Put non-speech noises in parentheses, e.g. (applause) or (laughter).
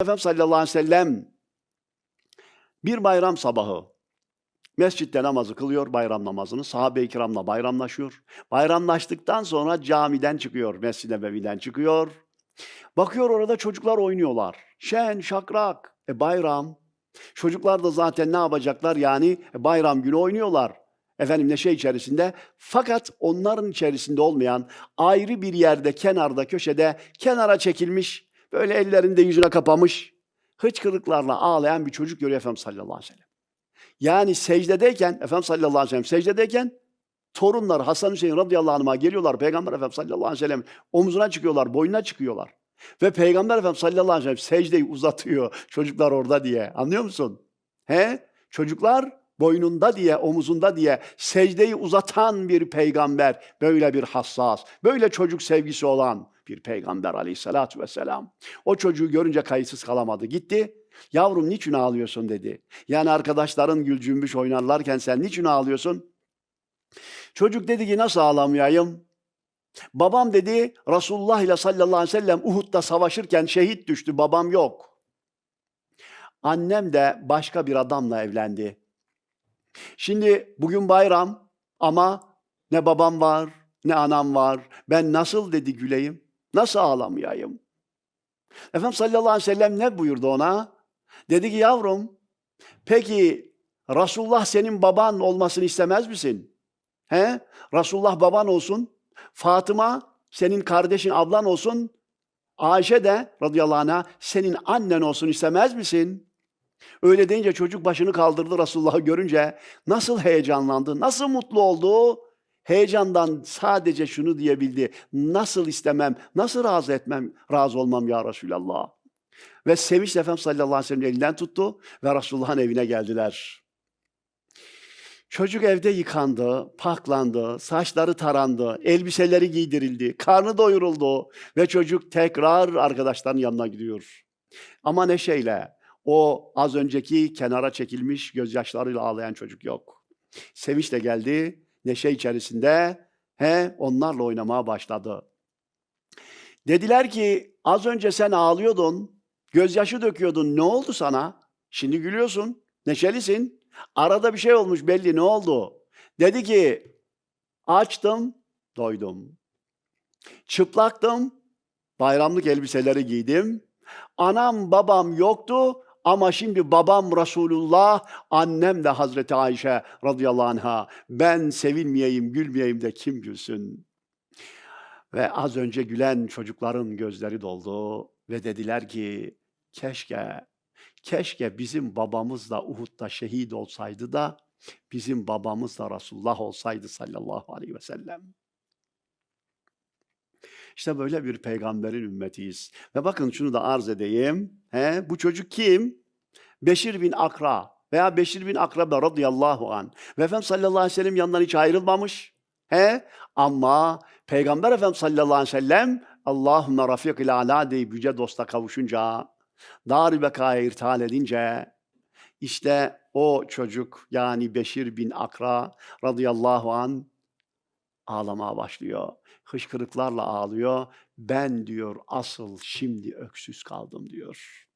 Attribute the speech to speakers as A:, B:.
A: Efendimiz sallallahu aleyhi ve sellem bir bayram sabahı mescitte namazı kılıyor, bayram namazını. Sahabe-i kiramla bayramlaşıyor. Bayramlaştıktan sonra camiden çıkıyor, Mescid-i Nebevi'den çıkıyor. Bakıyor orada çocuklar oynuyorlar. Şen, şakrak. E bayram. Çocuklar da zaten ne yapacaklar? Yani e, bayram günü oynuyorlar. Efendim neşe içerisinde. Fakat onların içerisinde olmayan ayrı bir yerde, kenarda, köşede, kenara çekilmiş, böyle ellerinde yüzüne kapamış, hıçkırıklarla ağlayan bir çocuk görüyor Efendimiz sallallahu aleyhi ve sellem. Yani secdedeyken, Efendimiz sallallahu aleyhi ve sellem secdedeyken torunlar Hasan Hüseyin radıyallahu anh'a geliyorlar. Peygamber Efendimiz sallallahu aleyhi ve sellem omzuna çıkıyorlar, boynuna çıkıyorlar. Ve Peygamber Efendimiz sallallahu aleyhi ve sellem secdeyi uzatıyor (laughs) çocuklar orada diye. Anlıyor musun? He? Çocuklar boynunda diye, omuzunda diye secdeyi uzatan bir peygamber, böyle bir hassas, böyle çocuk sevgisi olan bir peygamber aleyhissalatü vesselam. O çocuğu görünce kayıtsız kalamadı. Gitti, yavrum niçin ağlıyorsun dedi. Yani arkadaşların gül cümbüş oynarlarken sen niçin ağlıyorsun? Çocuk dedi ki nasıl ağlamayayım? Babam dedi Resulullah ile sallallahu aleyhi ve sellem Uhud'da savaşırken şehit düştü, babam yok. Annem de başka bir adamla evlendi. Şimdi bugün bayram ama ne babam var, ne anam var. Ben nasıl dedi güleyim, nasıl ağlamayayım? Efendimiz sallallahu aleyhi ve sellem ne buyurdu ona? Dedi ki yavrum, peki Resulullah senin baban olmasını istemez misin? He? Resulullah baban olsun, Fatıma senin kardeşin, ablan olsun, Ayşe de radıyallahu anh'a senin annen olsun istemez misin? Öyle deyince çocuk başını kaldırdı Resulullah'ı görünce. Nasıl heyecanlandı, nasıl mutlu oldu? Heyecandan sadece şunu diyebildi. Nasıl istemem, nasıl razı etmem, razı olmam ya Resulallah. Ve sevinçle Efendimiz sallallahu aleyhi ve sellem elinden tuttu ve Resulullah'ın evine geldiler. Çocuk evde yıkandı, paklandı, saçları tarandı, elbiseleri giydirildi, karnı doyuruldu ve çocuk tekrar arkadaşlarının yanına gidiyor. Ama neşeyle, o az önceki kenara çekilmiş gözyaşlarıyla ağlayan çocuk yok. Sevinçle geldi, neşe içerisinde he onlarla oynamaya başladı. Dediler ki az önce sen ağlıyordun, gözyaşı döküyordun. Ne oldu sana? Şimdi gülüyorsun, neşelisin. Arada bir şey olmuş belli ne oldu? Dedi ki açtım, doydum. Çıplaktım, bayramlık elbiseleri giydim. Anam babam yoktu ama şimdi babam Resulullah, annem de Hazreti Ayşe radıyallahu anha. Ben sevinmeyeyim, gülmeyeyim de kim gülsün? Ve az önce gülen çocukların gözleri doldu ve dediler ki keşke, keşke bizim babamız da Uhud'da şehit olsaydı da bizim babamız da Resulullah olsaydı sallallahu aleyhi ve sellem. İşte böyle bir peygamberin ümmetiyiz. Ve bakın şunu da arz edeyim. He, bu çocuk kim? Beşir bin Akra veya Beşir bin Akrabe radıyallahu an. Ve Efendimiz sallallahu aleyhi ve sellem yanından hiç ayrılmamış. He? Ama Peygamber Efendimiz sallallahu aleyhi ve sellem Allahümme rafik ile ala deyip yüce dosta kavuşunca, dar bekaya irtihal edince, işte o çocuk yani Beşir bin Akra radıyallahu an ağlamaya başlıyor. Hışkırıklarla ağlıyor. Ben diyor asıl şimdi öksüz kaldım diyor.